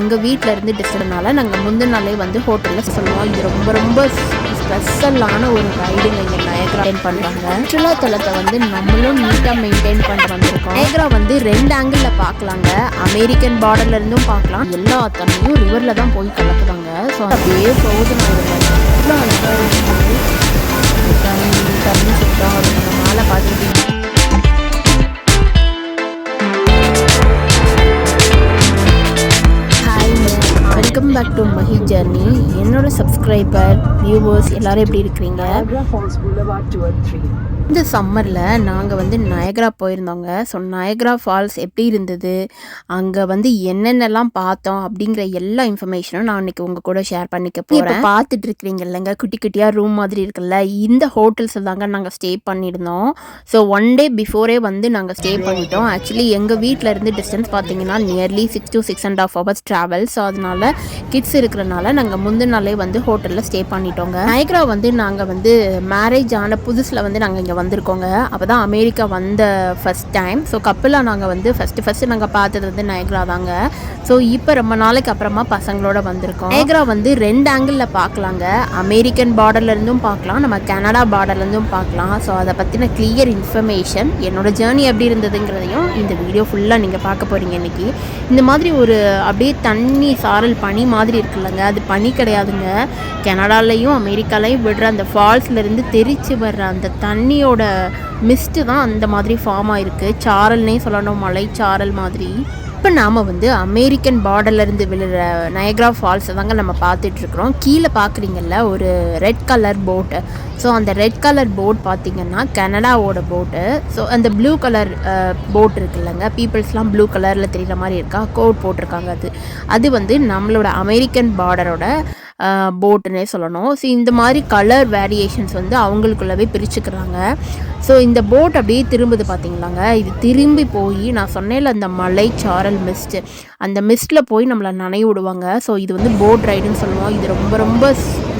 எங்கள் வீட்டில் இருந்து டிஸ்டர்னால நாங்கள் முந்தின நாளே வந்து ஹோட்டலில் சொல்லுவோம் இது ரொம்ப ரொம்ப ஸ்பெஷலான ஒரு ரைடுங்க இங்கே நயக்ரா மெயின்டைன் பண்ணுறாங்க சுற்றுலாத்தலத்தை வந்து நம்மளும் நீட்டாக மெயின்டைன் பண்ணிட்டு வந்திருக்கோம் நயக்ரா வந்து ரெண்டு ஆங்கிளில் பார்க்கலாங்க. அமெரிக்கன் பார்டர்ல இருந்தும் பார்க்கலாம். எல்லா தண்ணியும் ரிவரில் தான் போய் கலக்குவாங்க. ஸோ அப்படியே போகுது நான் தண்ணி தண்ணி சுத்தம் மேலே பார்த்துக்கிட்டு welcome back to my journey என்னோட சப்ஸ்கிரைபர் வியூவர்ஸ் எல்லாரும் எப்படி இருக்கிறீங்க? Niagara Falls Boulevard 2 and 3. இந்த சம்மரில் நாங்கள் வந்து நயக்ரா போயிருந்தோங்க. ஸோ நயக்ரா ஃபால்ஸ் எப்படி இருந்தது? அங்கே வந்து என்னென்னலாம் பார்த்தோம்? அப்படிங்கிற எல்லா இன்ஃபர்மேஷனும் நான் இன்னைக்கு உங்கள் கூட ஷேர் பண்ணிக்க போகிறேன் பார்த்துட்டு இருக்கிறீங்க இல்லைங்க? குட்டி குட்டியாக ரூம் மாதிரி இருக்குல்ல? இந்த ஹோட்டல்ஸில் தாங்க நாங்கள் ஸ்டே பண்ணியிருந்தோம். ஸோ ஒன் டே பிஃபோரே வந்து நாங்கள் ஸ்டே பண்ணிட்டோம். ஆக்சுவலி எங்கள் வீட்டில் இருந்து டிஸ்டன்ஸ் பார்த்தீங்கன்னா nearly six to six and half hours travel so அதனால கிட்ஸ் இருக்கிறனால நாங்கள் முந்தின நாளே வந்து ஹோட்டலில் ஸ்டே பண்ணிட்டோங்க. நயக்ரா வந்து நாங்கள் வந்து மேரேஜ் ஆன புதுசில் வந்து நாங்கள் இங்கே வந்திருக்கோங்க. அப்போ தான் அமெரிக்கா வந்த ஃபர்ஸ்ட் டைம் ஸோ கப்பலாக நாங்கள் வந்து ஃபஸ்ட்டு ஃபஸ்ட்டு நாங்கள் பார்த்தது வந்து நயக்ரா தாங்க. ஸோ இப்போ ரொம்ப நாளைக்கு அப்புறமா பசங்களோட வந்திருக்கோம். நயக்ரா வந்து ரெண்டு ஆங்கிளில் பார்க்கலாங்க. அமெரிக்கன் பார்டர்லேருந்தும் பார்க்கலாம். நம்ம கனடா பார்டர்லேருந்தும் பார்க்கலாம். ஸோ அதை பற்றின கிளியர் இன்ஃபர்மேஷன் என்னோட ஜேர்னி எப்படி இருந்ததுங்கிறதையும் இந்த வீடியோ ஃபுல்லாக நீங்கள் பார்க்க போகிறீங்க இன்னைக்கு. இந்த மாதிரி ஒரு அப்படியே தண்ணி சாரல் பனி மாதிரி இருக்குல்லங்க. அது பனி கிடையாதுங்க. கனடாலையும் அமெரிக்காலையும் விடுற அந்த ஃபால்ஸ்லேருந்து தெரிச்சு வர்ற அந்த தண்ணியோட மிஸ்ட்டு தான் அந்த மாதிரி ஃபார்ம் ஆயிருக்கு. சாரல்னே சொல்லணும் மலை சாரல் மாதிரி. இப்போ நாம் வந்து அமெரிக்கன் பார்டர்லேருந்து விழுற நயக்ரா ஃபால்ஸை தாங்க நம்ம பார்த்துட்ருக்குறோம் கீழே பார்க்குறீங்கல்ல ஒரு ரெட் கலர் போட்டு ஸோ அந்த ரெட் கலர் போட் பார்த்திங்கன்னா கனடாவோட போட்டு ஸோ அந்த ப்ளூ கலர் போட் இருக்குல்லங்க. பீப்புள்ஸ்லாம் ப்ளூ கலரில் தெரிகிற மாதிரி இருக்கா? கோட் போட்டிருக்காங்க அது. அது வந்து நம்மளோட அமெரிக்கன் பார்டரோட போட்டுன்னே சொல்லணும். ஸோ இந்த மாதிரி கலர் வேரியேஷன்ஸ் வந்து அவங்களுக்குள்ளவே பிரிச்சுக்கிறாங்க. ஸோ இந்த போட் அப்படியே திரும்புது பார்த்தீங்களாங்க இது திரும்பி போய் நான் சொன்னேன்ல அந்த மலை சாரல் மிஸ்ட்டு அந்த மிஸ்ட்டில் போய் நம்மளை நனைய விடுவாங்க. ஸோ இது வந்து போட் ரைடுன்னு சொல்லுவோம். இது ரொம்ப ரொம்ப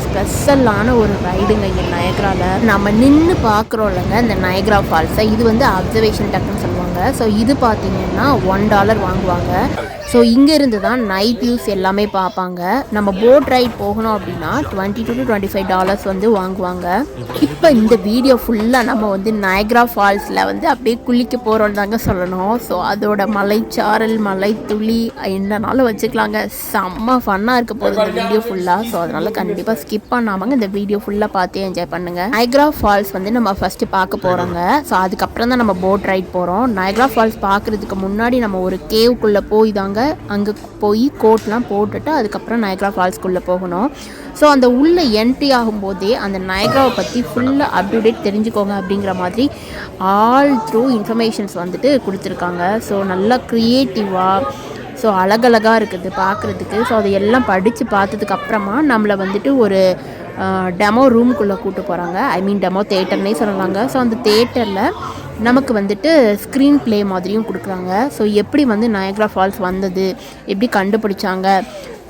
ஸ்பெஷலான ஒரு ரைடுங்க இங்கே நயக்ராவில் நம்ம நின்று பார்க்குறோம் இல்லைங்க இந்த நயக்ரா ஃபால்ஸை இது வந்து அப்சர்வேஷன் டக்குன்னு வாங்குவாங்க. ஸோ இது பார்த்தீங்கன்னா ஒன் டாலர் வாங்குவாங்க. ஸோ இங்கேருந்து தான் நைட் வியூஸ் எல்லாமே பார்ப்பாங்க நம்ம போட் ரைட் போகணும் அப்படின்னா twenty two to twenty five dollars வந்து வாங்குவாங்க. இப்போ இந்த வீடியோ ஃபுல்லாக நம்ம வந்து நயக்ரா ஃபால்ஸில் வந்து அப்படியே குளிக்க போகிறோம் தாங்க சொல்லணும். ஸோ அதோட மலைச்சாரல் மலை துளி என்னனாலும் வச்சுக்கலாங்க. செம்ம ஃபன்னாக இருக்க போகுது இந்த வீடியோ ஃபுல்லாக ஸோ அதனால் கண்டிப்பாக ஸ்கிப் பண்ணாமங்க இந்த வீடியோ ஃபுல்லாக பார்த்து என்ஜாய் பண்ணுங்கள் நயக்ரா ஃபால்ஸ் வந்து நம்ம ஃபஸ்ட்டு பார்க்க போகிறோங்க ஸோ அதுக்கப்புறம் தான் நம்ம போட் ரைட் போகிறோம் நயக்ரா ஃபால்ஸ் பார்க்குறதுக்கு முன்னாடி நம்ம ஒரு கேவுக்குள்ளே போய் தாங்க அங்கே போய் கோட்லாம் போட்டுட்டு அதுக்கப்புறம் நயக்ரா ஃபால்ஸ்க்குள்ளே போகணும். ஸோ அந்த உள்ளே என்ட்ரி ஆகும்போதே அந்த நயக்ராவை பற்றி ஃபுல்லாக அப்டேட் தெரிஞ்சுக்கோங்க அப்படிங்கிற மாதிரி ஆல் த்ரூ இன்ஃபர்மேஷன்ஸ் வந்துட்டு கொடுத்துருக்காங்க. ஸோ நல்லா க்ரியேட்டிவாக ஸோ அழகழகாக இருக்குது பார்க்குறதுக்கு. ஸோ அதை எல்லாம் படித்து பார்த்ததுக்கு அப்புறமா நம்மளை வந்துட்டு ஒரு டெமோ ரூமுக்குள்ளே கூப்பிட்டு போகிறாங்க ஐ மீன் டெமோ தேட்டர்னே சொல்லலாங்க. ஸோ அந்த தேட்டரில் நமக்கு வந்துட்டு ஸ்க்ரீன் ப்ளே மாதிரியும் கொடுக்குறாங்க. ஸோ எப்படி வந்து நயக்ரா ஃபால்ஸ் வந்தது? எப்படி கண்டுபிடிச்சாங்க?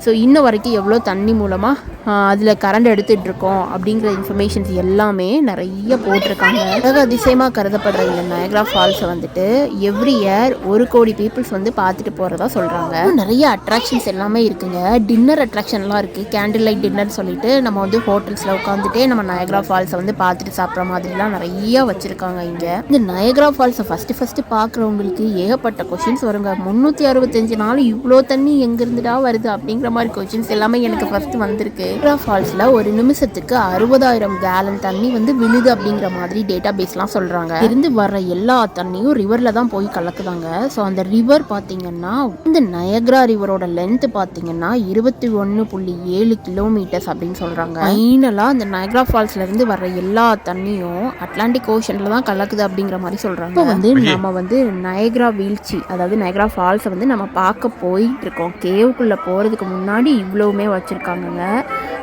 ஸோ இன்ன வரைக்கும் எவ்வளோ தண்ணி மூலமாக அதில் கரண்ட் எடுத்துகிட்டு இருக்கோம் அப்படிங்கிற இன்ஃபர்மேஷன்ஸ் எல்லாமே நிறைய போட்டிருக்காங்க. உலக அதிசயமாக கருதப்படுற இந்த நயக்ரா ஃபால்ஸை வந்துட்டு எவ்ரி இயர் ஒரு கோடி பீப்புள்ஸ் வந்து பார்த்துட்டு போகிறதா சொல்கிறாங்க நிறைய அட்ராக்ஷன்ஸ் எல்லாமே இருக்குங்க. டின்னர் அட்ராக்ஷன்லாம் இருக்குது கேண்டில் லைட் டின்னர் சொல்லிட்டு நம்ம வந்து ஹோட்டல்ஸில் உட்காந்துட்டே நம்ம நயக்ரா ஃபால்ஸை வந்து பார்த்துட்டு சாப்பிட்ற மாதிரிலாம் நிறைய வச்சுருக்காங்க இங்கே. இந்த நயக்ரா ஃபால்ஸை ஃபஸ்ட்டு ஃபஸ்ட்டு பார்க்குறவங்களுக்கு ஏகப்பட்ட கொஷின்ஸ் வருங்க. முந்நூற்றி அறுபத்தஞ்சு நாள் இவ்வளோ தண்ணி எங்கேருந்துடா வருது அப்படிங்கிற மாதிரி கொஷின்ஸ் எல்லாமே எனக்கு ஃபஸ்ட்டு வந்திருக்கு. நயக்ரா ஃபால்ஸில் ஒரு நிமிஷத்துக்கு அறுபதாயிரம் கேலன் தண்ணி வந்து விழுது அப்படிங்கிற மாதிரி டேட்டா பேஸ்லாம் சொல்கிறாங்க இருந்து வர்ற எல்லா தண்ணியும் ரிவரில் தான் போய் கலக்குதாங்க. ஸோ அந்த ரிவர் பார்த்தீங்கன்னா இந்த நயக்ரா ரிவரோட லென்த் பார்த்தீங்கன்னா இருபத்தி ஒன்று புள்ளி ஏழு கிலோமீட்டர்ஸ் அப்படின்னு சொல்கிறாங்க ஃபைனலாக அந்த நயக்ரா ஃபால்ஸ்ல இருந்து வர்ற எல்லா தண்ணியும் அட்லாண்டிக் ஓஷனில் தான் கலக்குது அப்படிங்கிற மாதிரி சொல்கிறாங்க இப்போ வந்து நம்ம வந்து நயக்ரா வீழ்ச்சி அதாவது நயக்ரா ஃபால்ஸை வந்து நம்ம பார்க்க போயிட்டு இருக்கோம். கேவுக்குள்ளே போகிறதுக்கு முன்னாடி இவ்வளவுமே வச்சுருக்காங்கங்க.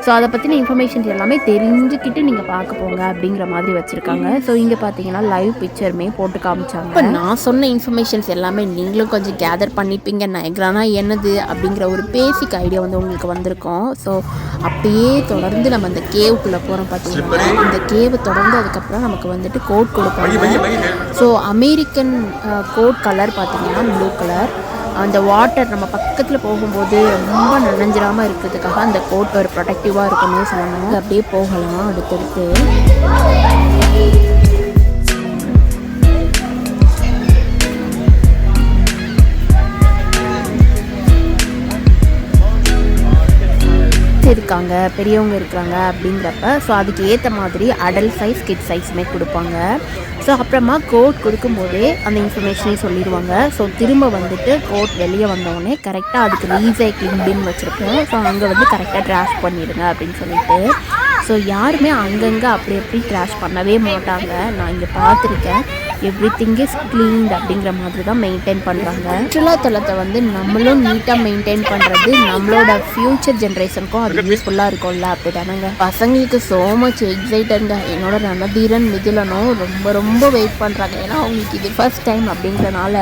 ஸோ அதை பற்றின இன்ஃபர்மேஷன்ஸ் எல்லாமே தெரிஞ்சுக்கிட்டு நீங்கள் பார்க்க போங்க அப்படிங்கிற மாதிரி வச்சுருக்காங்க. ஸோ இங்கே பார்த்தீங்கன்னா லைவ் பிக்சருமே போட்டு காமிச்சாங்க. இப்போ நான் சொன்ன இன்ஃபர்மேஷன்ஸ் எல்லாமே நீங்களும் கொஞ்சம் கேதர் பண்ணிப்பீங்க. நயக்ரானா என்னது அப்படிங்கிற ஒரு பேசிக் ஐடியா வந்து உங்களுக்கு வந்திருக்கும். ஸோ அப்படியே தொடர்ந்து நம்ம அந்த கேவுக்குள்ளே போகிறோம் பார்த்தீங்கன்னா இந்த கேவை தொடர்ந்து அதுக்கப்புறம் நமக்கு வந்துட்டு கோட் கொடுப்பாங்க. ஸோ அமெரிக்கன் கோட் கலர் பார்த்தீங்கன்னா ப்ளூ கலர் அந்த வாட்டர் நம்ம பக்கத்தில் போகும்போது ரொம்ப நனைஞ்சிடாமல் இருக்கிறதுக்காக அந்த கோட் ஒரு ப்ரொடக்டிவாக இருக்குன்னு சொல்லணும். அப்படியே போகலாம் அடுத்தடுத்து. இருக்காங்க பெரியவங்க இருக்கிறாங்க அப்படிங்கிறப்ப ஸோ அதுக்கு ஏற்ற மாதிரி அடல்ட் சைஸ் கிட் சைஸுமே கொடுப்பாங்க. ஸோ அப்புறமா கோட் கொடுக்கும்போதே அந்த இன்ஃபர்மேஷனையும் சொல்லிடுவாங்க. ஸோ திரும்ப வந்துட்டு கோட் வெளியே வந்தோடனே கரெக்டாக அதுக்கு ரீசைக்ளிங் பின் வச்சுருக்கோம். ஸோ அங்கே வந்து கரெக்டாக ட்ராஷ் பண்ணிடுங்க அப்படின்னு சொல்லிட்டு. ஸோ யாருமே அங்கங்கே அப்படி எப்படி ட்ராஷ் பண்ணவே மாட்டாங்க. நான் இங்கே பார்த்துருக்கேன். எவ்ரி திங் இஸ் க்ளீன்ட் அப்படிங்கிற மாதிரி தான் மெயின்டைன் பண்ணுறாங்க சுற்றுலாத்தலத்தை வந்து நம்மளும் நீட்டாக மெயின்டைன் பண்ணுறது நம்மளோட ஃப்யூச்சர் ஜென்ரேஷனுக்கும் அது யூஸ்ஃபுல்லாக இருக்கும்ல அப்படி தானேங்க பசங்களுக்கு ஸோ மச் எக்ஸைட்டங்க என்னோட ரணதீரன் மிதிலனும் ரொம்ப ரொம்ப வெயிட் பண்ணுறாங்க ஏன்னா அவங்களுக்கு இது ஃபர்ஸ்ட் டைம் அப்படிங்கிறனால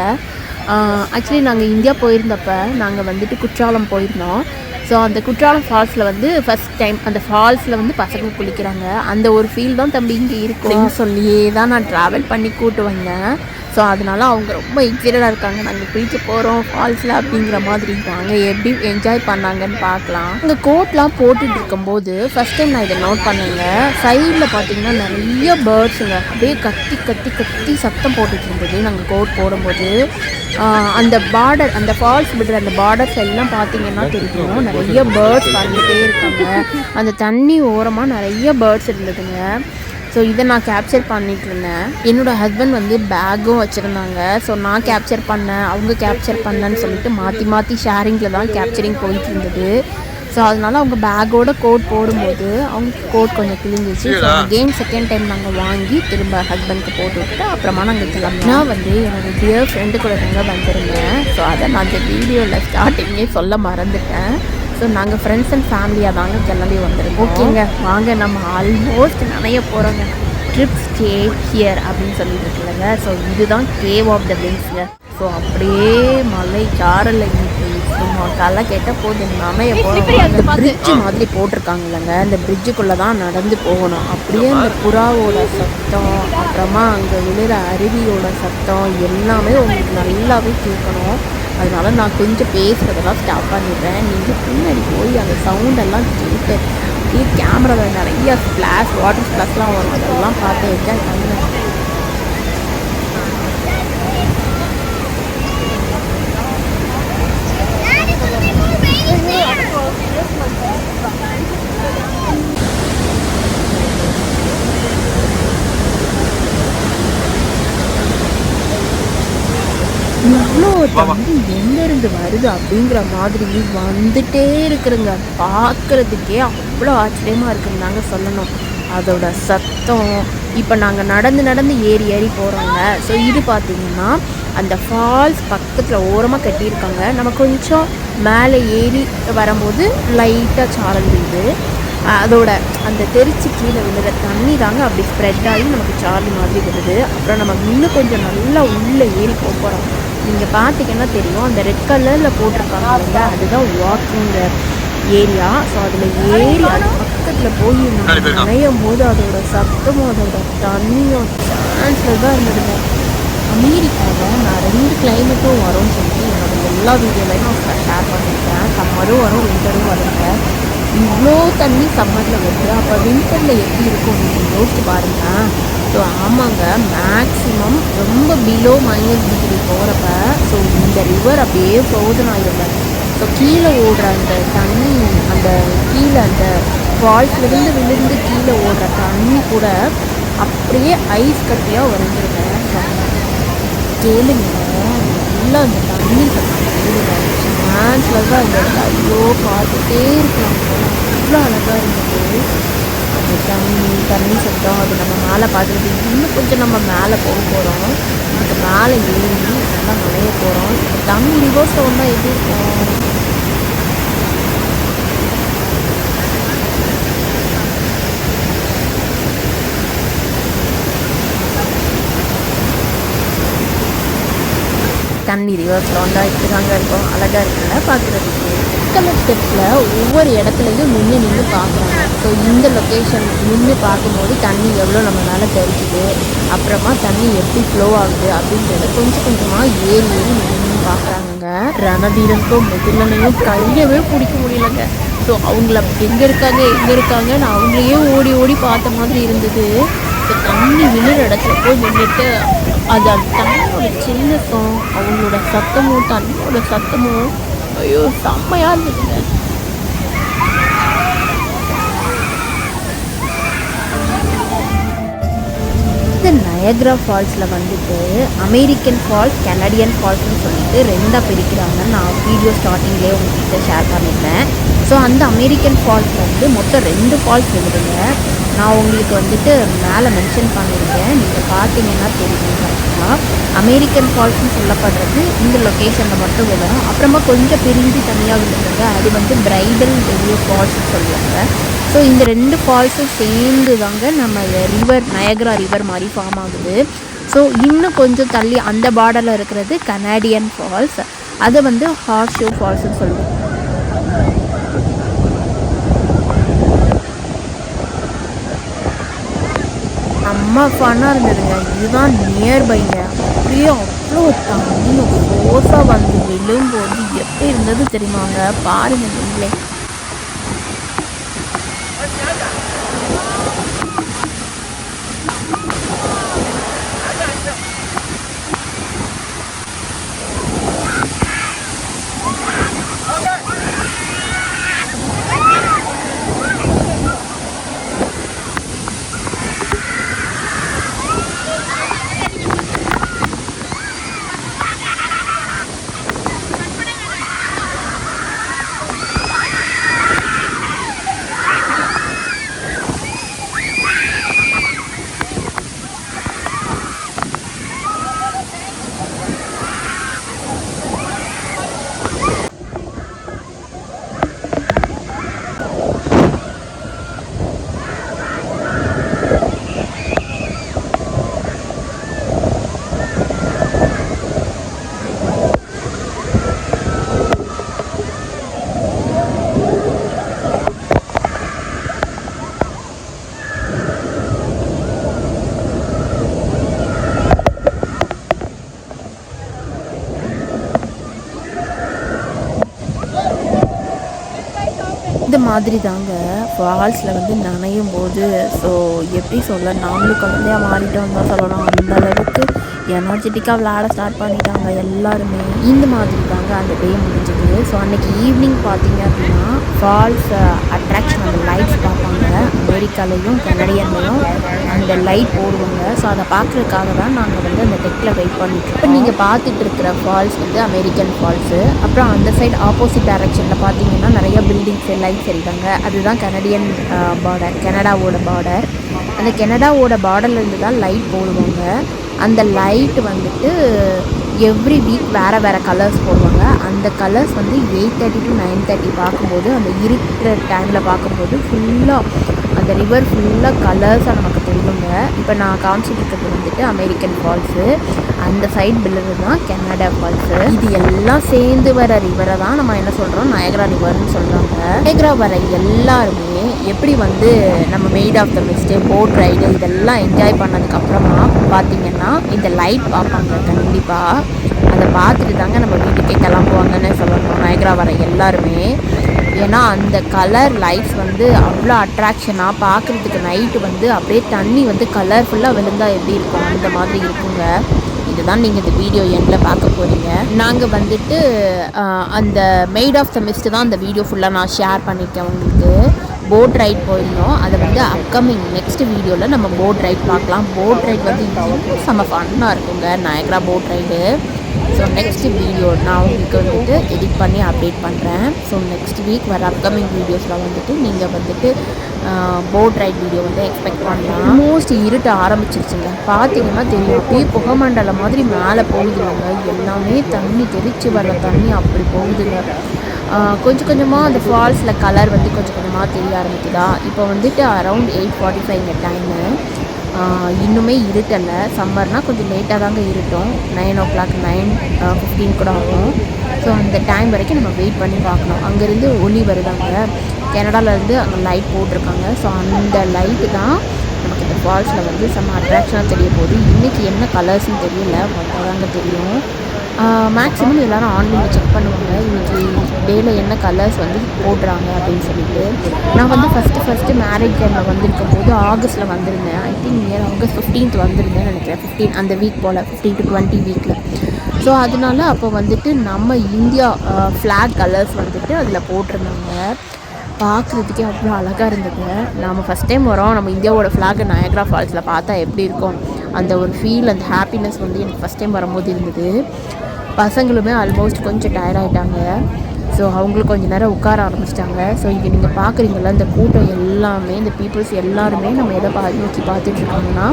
ஆக்சுவலி நாங்கள் இந்தியா போயிருந்தப்ப நாங்கள் வந்துட்டு குற்றாலம் போயிருந்தோம். ஸோ அந்த குற்றாலம் ஃபால்ஸில் வந்து ஃபர்ஸ்ட் டைம் அந்த ஃபால்ஸில் வந்து பசங்க குளிக்கிறாங்க. அந்த ஒரு ஃபீல் தான் தம்பி இங்கே இருக்கும். சொல்லியே தான் நான் ட்ராவல் பண்ணி கூட்டு வந்தேன். ஸோ அதனால அவங்க ரொம்ப எக்ஸைட்டடாக இருக்காங்க. நாங்கள் குளிக்க போகிறோம் ஃபால்ஸில் அப்படிங்கிற மாதிரி. வாங்க எப்படி என்ஜாய் பண்ணாங்கன்னு பார்க்கலாம். இந்த கோட்லாம் போட்டுட்டு இருக்கும்போது ஃபர்ஸ்ட் டைம் நான் இதை நோட் பண்ணேங்க. சைடில் பார்த்தீங்கன்னா நிறைய பேர்ட்ஸுங்க அப்படியே கத்தி கத்தி கத்தி சத்தம் போட்டுட்டு இருந்தது நாங்கள் கோட் போடும்போது அந்த பார்டர் அந்த ஃபால்ஸ் விடுற அந்த பார்டர்ஸ் எல்லாம் பார்த்தீங்கன்னா தெரியும். நிறைய பேர்ட்ஸ் வந்துட்டே இருக்காங்க. அந்த தண்ணி ஓரமாக நிறைய பேர்ட்ஸ் இருந்ததுங்க. ஸோ இதை நான் கேப்சர் பண்ணிட்டு இருந்தேன். என்னோட ஹஸ்பண்ட் வந்து பேக்கும் வச்சுருந்தாங்க. ஸோ நான் கேப்சர் பண்ணேன். அவங்க கேப்சர் பண்ணேன்னு சொல்லிட்டு மாற்றி மாற்றி ஷேரிங்கில் தான் கேப்சரிங் போயிட்டு இருந்தது. ஸோ அதனால அவங்க பேக்கோட கோட் போடும்போது அவங்க கோட் கொஞ்சம் கிழிஞ்சிச்சு. ஸோ அகெயின் செகண்ட் டைம் நாங்கள் வாங்கி திரும்ப ஹஸ்பண்ட்க்கு போட்டு விட்டு அப்புறமா நாங்கள் கிளம்பி நான் வந்து என்னோட டியர் ஃப்ரெண்டு கூட தாங்க வந்திருந்தேன். ஸோ அதை நான் அந்த வீடியோவில் ஸ்டார்டிங்கே சொல்ல மறந்துட்டேன். ஸோ நாங்கள் ஃப்ரெண்ட்ஸ் அண்ட் ஃபேமிலியாக தாங்க கிளம்பி வந்திருக்கோம். ஓகேங்க. வாங்க நம்ம ஆல்மோஸ்ட் நனைய போகிறோங்க ட்ரிப் ஸ்டே ஹியர் அப்படின்னு சொல்லிட்டு இருக்குல்லங்க. ஸோ இதுதான் கேவ் ஆஃப் த விங்ஸ்ங்க ஸோ அப்படியே மலை சாரல் இன்னைக்கு சும்மா களை கேட்ட போது நனைய போகிறோம் பிரிட்ஜ் மாதிரி போட்டிருக்காங்க இல்லைங்க இந்த பிரிட்ஜுக்குள்ளே தான் நடந்து போகணும். அப்படியே அந்த புறாவோட சத்தம் அப்புறமா அங்கே விழுற அருவியோட சத்தம் எல்லாமே உங்களுக்கு நல்லாவே கேட்கணும். அதனால நான் கொஞ்சம் பேசுகிறதெல்லாம் ஸ்டாப் பண்ணிடுறேன். நீங்கள் பின்னாடி போய் அந்த சவுண்டெல்லாம் கேட்டு அப்படியே கேமராவில் நிறைய ஸ்ப்ளாஷ் வாட்டர் ஸ்ப்ளாஷ்லாம் வரும். அதெல்லாம் பார்த்து என்ஜாய் இவ்வளோ தண்ணி எங்கேருந்து வருது அப்படிங்கிற மாதிரி வந்துட்டே இருக்குதுங்க. பார்க்குறதுக்கே அவ்வளோ ஆச்சரியமாக இருக்குன்னு தாங்க சொல்லணும். அதோட சத்தம் இப்போ நாங்கள் நடந்து நடந்து ஏறி ஏறி போகிறோங்க ஸோ இது பார்த்தீங்கன்னா அந்த ஃபால்ஸ் பக்கத்தில் ஓரமாக கட்டியிருக்காங்க. நம்ம கொஞ்சம் மேலே ஏறி வரும்போது லைட்டாக சாரல் விழுது. அதோட அந்த தெரிச்சு கீழே விழுற தண்ணி தாங்க அப்படி ஸ்ப்ரெட் ஆகி நமக்கு சார்லி மாதிரி வருது. அப்புறம் நம்ம இன்னும் கொஞ்சம் நல்லா உள்ளே ஏறி போக போகிறோம் நீங்கள் பார்த்தீங்கன்னா தெரியும் அந்த ரெட் கலரில் போட்டிருக்காங்க இல்லையா? அதுதான் வாக்கிங் ஏரியா ஸோ அதில் ஏறி அது பக்கத்தில் போய் நம்ம நனையும் போது அதோட சத்தமும் அதோட தண்ணியும் சான்ஸில் தான் இருந்ததுங்க. அமெரிக்காவில் நான் ரெண்டு கிளைமேட்டும் வரும்னு சொல்லி என்னோட எல்லா வீடியோலையும் நான் ஷேர் பண்ணியிருக்கேன். சம்மரும் வரும் விண்டரும் வருங்க. இவ்வளோ தண்ணி சம்மரில் வருது. அப்போ வின்டரில் எப்படி இருக்கும் நீங்கள் யோசிச்சு பாருங்கள் ஸோ ஆமாங்க மேக்ஸிமம் ரொம்ப பிலோ மைனஸ் டிகிரி போகிறப்ப ஸோ இந்த ரிவர் அப்படியே ஃப்ரோசன் ஆகிடுங்க ஸோ கீழே ஓடுற அந்த தண்ணி அந்த கீழே அந்த ஃபால்ஸ்லேருந்து விழுந்து கீழே ஓடுற தண்ணி கூட அப்படியே ஐஸ் கட்டியாக உறைஞ்சிருங்க கேளுங்க நல்லா அந்த தண்ணி அழகாக இருந்தது. ஐயோ பார்த்துட்டே இருக்கலாம். அவ்வளோ அழகாக இருந்தது. அந்த தண்ணி தண்ணி சத்தம் அது நம்ம மேலே பார்த்துட்டு இன்னும் கொஞ்சம் நம்ம மேலே போக போகிறோம் அதுக்கு மேலே ஏறி நல்லா நுழைய போகிறோம் தண்ணி ரிவர்ஸ் ஒன்றா எப்படி இருக்கும்? தண்ணி ரிவர்ஸ் ரவுண்டாக இப்படி தாங்க இருக்கும். அழகாக இருக்குல்ல பார்க்குறதுக்கு. கலர் ஸ்டெப்ஸில் ஒவ்வொரு இடத்துலையும் நின்று நின்று பார்க்குறாங்க ஸோ இந்த லொக்கேஷன் நின்று பார்க்கும்போது தண்ணி எவ்வளோ நம்ம மேலே தெரிஞ்சுது அப்புறமா தண்ணி எப்படி ஃப்ளோ ஆகுது அப்படின்றத கொஞ்சம் கொஞ்சமாக ஏறி ஏறி நின்று இருக்காங்க ரணதீரனுக்கும் மிதிலனையும் கையவே பிடிக்க முடியலங்க. ஸோ அவங்கள எங்கே இருக்காங்க எங்கே இருக்காங்கன்னு அவங்களையே ஓடி ஓடி பார்த்த மாதிரி இருந்தது. ஸோ தண்ணி விழுற இடத்துல போய் நின்றுட்டு அது அந்த தண்ணியோட சின்னத்தும் அவங்களோட சத்தமும் தண்ணியோட சத்தமும் ஐயோ செம்மையாக இருந்ததுங்க. இந்த நயக்ரா ஃபால்ஸில் வந்துட்டு அமெரிக்கன் ஃபால்ஸ் கனடியன் ஃபால்ஸ்னு சொல்லிட்டு ரெண்டாக பிரிக்கிறாங்க நான் வீடியோ ஸ்டார்டிங்லேயே உங்ககிட்ட ஷேர் பண்ணியிருந்தேன். ஸோ அந்த அமெரிக்கன் ஃபால்ஸ் வந்து மொத்தம் ரெண்டு ஃபால்ஸ் இருக்குதுங்க. நான் உங்களுக்கு வந்துட்டு மேலே மென்ஷன் பண்ணியிருக்கேன். நீங்கள் பார்த்தீங்கன்னா தெரியும் கரெக்டாக அமெரிக்கன் ஃபால்ஸ்னு சொல்லப்படுறது இந்த லொக்கேஷனில் மட்டும் விழும் அப்புறமா கொஞ்சம் பிரிஞ்சு தனியாக விழுந்துங்க அது வந்து பிரைடல் வெளியே ஃபால்ஸ்னு சொல்லுவாங்க. ஸோ இந்த ரெண்டு ஃபால்ஸும் சேர்ந்து தாங்க நம்ம ரிவர் நயக்ரா ரிவர் மாதிரி ஃபார்ம் ஆகுது. ஸோ இன்னும் கொஞ்சம் தள்ளி அந்த பார்டரில் இருக்கிறது கனேடியன் ஃபால்ஸ் அதை வந்து ஹார்ஸ் ஷோ ஃபால்ஸ்னு சொல்லுவோம். செம்ம ஃபன்னாக இருந்ததுங்க. இதுதான் நியர்பைங்க அப்படியே அவ்வளோ தண்ணி ஃபோர்ஸாக வந்து விழும்போது எப்படி இருந்தது தெரியுமாங்க? பாருங்க நீங்களே. இந்த மாதிரி தாங்க ஃபால்ஸில் வந்து நனையும் போது ஸோ எப்படி சொல்ல நாங்களும் குழந்தையாக மாறிட்டோம் தான் சொல்லலாம் அந்த அளவுக்கு எனர்ஜெட்டிக்காக விளையாட ஸ்டார்ட் பண்ணிட்டாங்க எல்லாருமே. இந்த மாதிரி தாங்க அந்த டே முடிஞ்சது. ஸோ அன்னைக்கு ஈவினிங் பார்த்தீங்க அப்படின்னா ஃபால்ஸ் அட்ராக்ஷன் அந்த லைட்ஸ் அமெரிக்காலையும் கனடியன்லையும் அந்த லைட் போடுவாங்க. ஸோ அதை பார்க்குறதுக்காக தான் நாங்கள் வந்து அந்த டெக்கில் வெயிட் பண்ணிட்டு இப்போ நீங்கள் பார்த்துட்டு இருக்கிற ஃபால்ஸ் வந்து அமெரிக்கன் ஃபால்ஸு அப்புறம் அந்த சைடு ஆப்போசிட் டைரக்ஷனில் பார்த்தீங்கன்னா நிறைய பில்டிங்ஸ் லைட்ஸ் எரிதாங்க அதுதான் கனடியன் பார்டர் கனடாவோட பார்டர் அந்த கனடாவோட பார்டர்லேருந்து தான் லைட் போடுவாங்க. அந்த லைட் வந்துட்டு எவ்ரி வீக் வேறு வேறு கலர்ஸ் போடுவாங்க. அந்த கலர்ஸ் வந்து eight thirty to nine thirty பார்க்கும்போது அந்த இருக்கிற டைமில் பார்க்கும்போது ஃபுல்லாக அந்த ரிவர் ஃபுல்லாக கலர்ஸாக நமக்கு தெரியுங்க. இப்போ நான் காமிச்சிட்ருக்கிறது வந்துட்டு அமெரிக்கன் ஃபால்ஸு அந்த சைட் பில்லரு தான் கனடா ஃபால்ஸு இது எல்லாம் சேர்ந்து வர ரிவரை தான் நம்ம என்ன சொல்கிறோம் நயக்ரா ரிவர்னு சொல்கிறாங்க நயக்ரா வர எல்லாருமே எப்படி வந்து நம்ம Maid of the Mist boat ride இதெல்லாம் என்ஜாய் பண்ணதுக்கப்புறமா பார்த்தீங்கன்னா இந்த லைட் பார்ப்பாங்க கண்டிப்பாக அதை பார்த்துட்டு தாங்க நம்ம வீட்டுக்கே கிளம்புவாங்கன்னு சொல்லணும். நயக்ரா வர எல்லாருமே. ஏன்னா அந்த கலர் லைட்ஸ் வந்து அவ்வளோ அட்ராக்ஷனாக பார்க்குறதுக்கு நைட்டு வந்து அப்படியே தண்ணி வந்து கலர்ஃபுல்லாக விழுந்தால் எப்படி இருக்கும்? அந்த மாதிரி இருக்குங்க. இதுதான் நீங்கள் இந்த வீடியோ எண்டில் பார்க்க போகிறீங்க நாங்கள் வந்துட்டு அந்த மெய்ட் ஆஃப் த மிஸ்ட் தான் அந்த வீடியோ ஃபுல்லாக நான் ஷேர் பண்ணியிருக்கேன் உங்களுக்கு. போட் ரைட் போயிருந்தோம். அதை வந்து அப்கமிங் நெக்ஸ்ட் வீடியோவில் நம்ம போட் ரைட் பார்க்கலாம். போட் ரைட் வந்து இன்னும் செம்ம ஃபன்னாக இருக்குங்க. Niagara boat ride so next video நான் உங்களுக்கு வந்துட்டு எடிட் பண்ணி அப்டேட் பண்ணுறேன் ஸோ நெக்ஸ்ட் வீக் வர அப்கமிங் வீடியோஸில் வந்துட்டு நீங்கள் வந்துட்டு போட் ரைட் வீடியோ வந்து எக்ஸ்பெக்ட் பண்ணலாம். மோஸ்ட் இருட்ட ஆரம்பிச்சிருச்சுங்க. பார்த்தீங்கன்னா தெரியும் அப்படியே புகமண்டலம் மாதிரி மேலே போகுதுங்க. எல்லாமே தண்ணி தெரிச்சு வர்ற தண்ணி அப்படி போகுதுங்க. கொஞ்சம் கொஞ்சமாக அந்த ஃபால்ஸில் கலர் வந்து கொஞ்சம் கொஞ்சமாக தெரிய ஆரம்பிக்குதா? இப்போ வந்துட்டு அரவுண்ட் எயிட் ஃபார்ட்டி ஃபைவ்ங்க டைமு இன்னுமே இருட்டலை சம்மர்னால் கொஞ்சம் லேட்டாக தாங்க இருட்டும். Nine o'clock nine fifteen கூட ஆகும். ஸோ அந்த டைம் வரைக்கும் நம்ம வெயிட் பண்ணி பார்க்கணும். அங்கேருந்து ஒளி வருதாங்க. கனடாவிலேருந்து அங்கே லைட் போட்டிருக்காங்க. ஸோ அந்த லைட்டு தான் நமக்கு இந்த ஃபால்ஸில் வந்து செம்ம அட்ராக்ஷனாக தெரிய போகுது. இன்றைக்கி என்ன கலர்ஸ்னு தெரியல. மொத்தம் தாங்க தெரியும். மேக்ஸிமம் எல்லாரும் ஆன்லைனில் செக் பண்ணுவாங்க. இன்னைக்கு டேயில் என்ன கலர்ஸ் வந்து போடுறாங்க அப்படின்னு சொல்லிட்டு. நான் வந்து ஃபஸ்ட்டு ஃபஸ்ட்டு மேரேஜ் டைமில் வந்திருக்கும் போது ஆகஸ்ட்டில் வந்திருந்தேன். I think near August fifteenth வந்திருந்தேன் நினைக்கிறேன். ஃபிஃப்டீன் அந்த வீக் போல் ஃபிஃப்டீன் டு டுவெண்ட்டி வீக்கில் ஸோ அதனால அப்போ வந்துட்டு நம்ம இந்தியா ஃப்ளாக் கலர்ஸ் வந்துட்டு அதில் போட்டிருந்தாங்க. பார்க்குறதுக்கே அவ்வளோ அழகாக இருந்தது. நாம் ஃபஸ்ட் டைம் வரோம். நம்ம இந்தியாவோட ஃப்ளாகை நயக்ரா ஃபால்ஸில் பார்த்தா எப்படி இருக்கும்? அந்த ஒரு ஃபீல் அந்த ஹாப்பினஸ் வந்து எனக்கு ஃபஸ்ட் டைம் வரும்போது இருந்தது. பசங்களுமே ஆல்மோஸ்ட் கொஞ்சம் டயர்ட் ஆகிட்டாங்க ஸோ அவங்களும் கொஞ்சம் நேரம் உட்கார ஆரம்பிச்சிட்டாங்க. ஸோ இங்கே நீங்கள் பார்க்குறீங்களா இந்த கூட்டம் எல்லாமே இந்த பீப்புள்ஸ் எல்லாருமே நம்ம எதை பா நோக்கி பார்த்துட்ருக்காங்கன்னா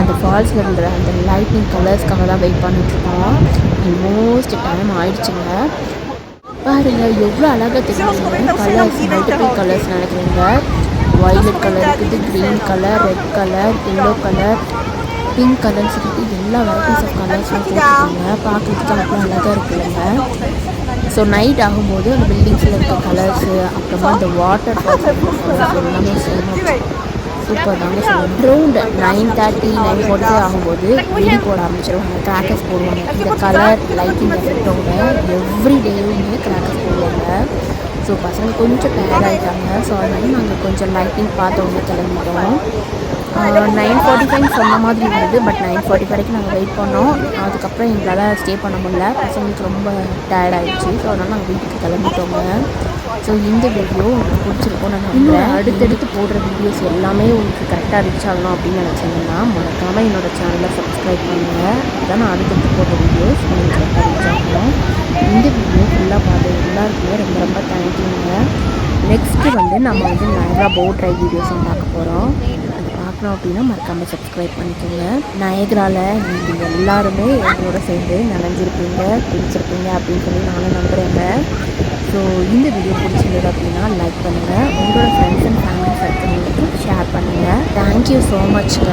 அந்த ஃபால்ஸில் இருக்கிற அந்த லைட்னிங் கலர்ஸ்க்காக தான் வெயிட் பண்ணிட்டுருக்கோம் ஆல்மோஸ்ட் டைம் ஆயிடுச்சுங்க. பாருங்கள் எவ்வளோ அழகாக தெரியும் கலர்ஸ் மல்டிபிள் கலர்ஸ் நினைக்கிறீங்க. வயலட் கலர் இருக்குது green colour red colour yellow colour pink கலர்னு சொல்லிட்டு எல்லா வெரைட்டிஸ் ஆஃப் கலர்ஸ்லாம் போட்டுருக்காங்க. பார்க்குறதுக்கு அவ்வளோ அழகாக இருக்குதுங்க. ஸோ நைட் ஆகும்போது அந்த பில்டிங்ஸில் இருக்க கலர்ஸு அப்புறமா அந்த வாட்டர் எல்லாமே சூப்பர் தாங்க சொல்லுவேன். Around nine thirty nine forty ஆகும்போது வெடி போட ஆரம்பிச்சிருவாங்க. கிராக்கர்ஸ் போடுவாங்க. இந்த கலர் லைட்டிங் எஃபெக்டோட எவ்ரி டேவுமே கிராக்கர்ஸ் போடுவாங்க. ஸோ பசங்க கொஞ்சம் டயர்டாகிட்டாங்க ஸோ அதனால நாங்கள் கொஞ்சம் லைட்டிங் பார்த்தவங்க கிளம்பிட்டோம். நைன் ஃபார்ட்டி ஃபைவ் சொன்ன மாதிரி இருந்தது. பட் நைன் ஃபார்ட்டி வரைக்கும் நாங்கள் வெயிட் பண்ணோம். அதுக்கப்புறம் எங்களால் ஸ்டே பண்ண முடியல. பசங்களுக்கு ரொம்ப டயர்டாகிடுச்சு ஸோ அதனால் நாங்கள் வீட்டுக்கு கிளம்பிட்டோங்க. ஸோ இந்த வீடியோ உங்களுக்கு பிடிச்சிருக்கும் நான் நம்புறேன். அடுத்தடுத்து போடுற வீடியோஸ் எல்லாமே உங்களுக்கு கரெக்டாக ரீச் ஆகணும் அப்படின்னு நினச்சிங்கன்னா மறக்காமல் என்னோட சேனலை சப்ஸ்கிரைப் பண்ணுங்கள் அதுதான் நான் அடுத்தடுத்து போடுற வீடியோஸ் உங்களுக்கு கரெக்டாக ரீச் ஆகணும். இந்த வீடியோ ஃபுல்லாக பார்த்து எல்லாருக்குமே ரொம்ப ரொம்ப தேங்க்யூங்க நெக்ஸ்ட்டு வந்து நம்ம வந்து நிறையா போட் ரைட் வீடியோஸும் பார்க்க போகிறோம் பார்க்கணும் அப்படின்னா மறக்காமல் சப்ஸ்கிரைப் பண்ணிக்கோங்க. நயக்ராவில் நீங்கள் எல்லாருமே எங்களோட சேர்ந்து நனைஞ்சிருப்பீங்க பிடிச்சிருப்பீங்க அப்படின்னு சொல்லி நானும் நம்புகிறேங்க ஸோ இந்த வீடியோ பிடிச்சிருந்தது அப்படின்னா லைக் பண்ணுங்கள் உங்களோட ஃப்ரெண்ட்ஸ் அண்ட் ஃபேமிலி சர்க்கிளுக்கு ஷேர் பண்ணுங்கள் தேங்க்யூ ஸோ மச்ங்க